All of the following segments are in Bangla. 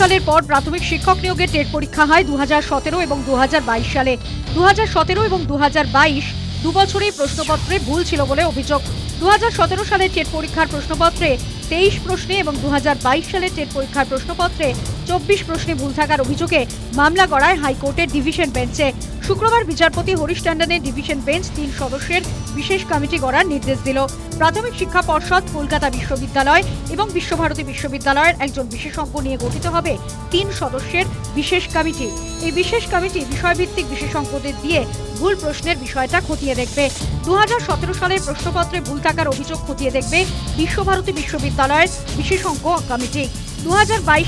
সালের পর প্রাথমিক শিক্ষক নিয়োগের টেট পরীক্ষা হয় দু হাজার সতেরো এবং দু হাজার বাইশ সালে। দু হাজার সতেরো এবং দু দু বছরেই প্রশ্নপত্রে ভুল ছিল বলে অভিযোগ। দু হাজার সতেরো সালের টেট পরীক্ষার প্রশ্নপত্রে তেইশ প্রশ্নে এবং দু সালে টেট পরীক্ষার প্রশ্নপত্রে চব্বিশ প্রশ্নে ভুল থাকার অভিযোগে মামলা গড়ায় হাইকোর্টের ডিভিশন বেঞ্চে। শুক্রবার বিচারপতি হরিশ ট্যান্ডনের ডিভিশন বেঞ্চ তিন সদস্যের বিশেষ কমিটি গড়ার নির্দেশ দিল। প্রাথমিক শিক্ষা পর্ষদ কলকাতা বিশ্ববিদ্যালয় এবং বিশ্বভারতী বিশ্ববিদ্যালয়ের একজন বিশেষজ্ঞ নিয়ে গঠিত হবে তিন সদস্যের বিশেষ কমিটি। এই বিশেষ কমিটি বিষয়ভিত্তিক বিশেষজ্ঞদের দিয়ে ভুল প্রশ্নের বিষয়টা খতিয়ে দেখবে। দু হাজার সতেরো সালের প্রশ্নপত্রে ভুল থাকার অভিযোগ খতিয়ে দেখবে বিশ্বভারতী বিশ্ববিদ্যালয়ের বিশেষজ্ঞ কমিটি। দু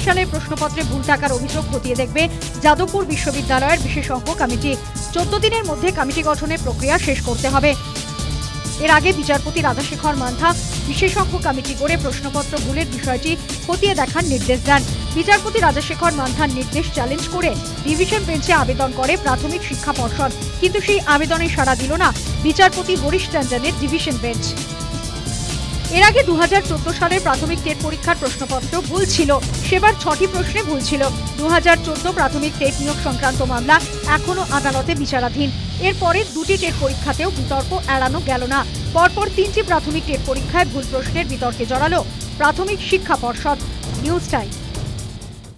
সালের প্রশ্নপত্রে ভুল থাকার অভিযোগ খতিয়ে দেখবে যাদবপুর বিশ্ববিদ্যালয়ের বিশেষজ্ঞ কমিটি। চোদ্দ দিনের মধ্যে কমিটি গঠনের প্রক্রিয়া শেষ করতে হবে। এর আগে বিচারপতি রাধাশেখর মান্থা বিশেষজ্ঞ কমিটি করে প্রশ্নপত্র ভুলের বিষয়টি খতিয়ে দেখার নির্দেশ দেন। বিচারপতি রাজাশেখর মান্থার নির্দেশ চ্যালেঞ্জ করে ডিভিশন বেঞ্চে আবেদন করে প্রাথমিক শিক্ষা পর্ষদ। কিন্তু সেই আবেদনে সাড়া দিল না বিচারপতি হরিশ ট্যান্ডনের ডিভিশন বেঞ্চ এর আগে দুহাজার চোদ্দ সালের প্রাথমিক টেট পরীক্ষার প্রশ্নপত্র ভুল ছিল। সেবার ছটি প্রশ্নে ভুল ছিল। দু হাজার চোদ্দ প্রাথমিক টেট নিয়োগ সংক্রান্ত মামলা এখনও আদালতে বিচারাধীন। এরপরে দুটি টেট পরীক্ষাতেও বিতর্ক এড়ানো গেল না। পরপর তিনটি প্রাথমিক টেট পরীক্ষায় ভুল প্রশ্নের বিতর্কে জড়ালো প্রাথমিক শিক্ষা পর্ষদ। News time.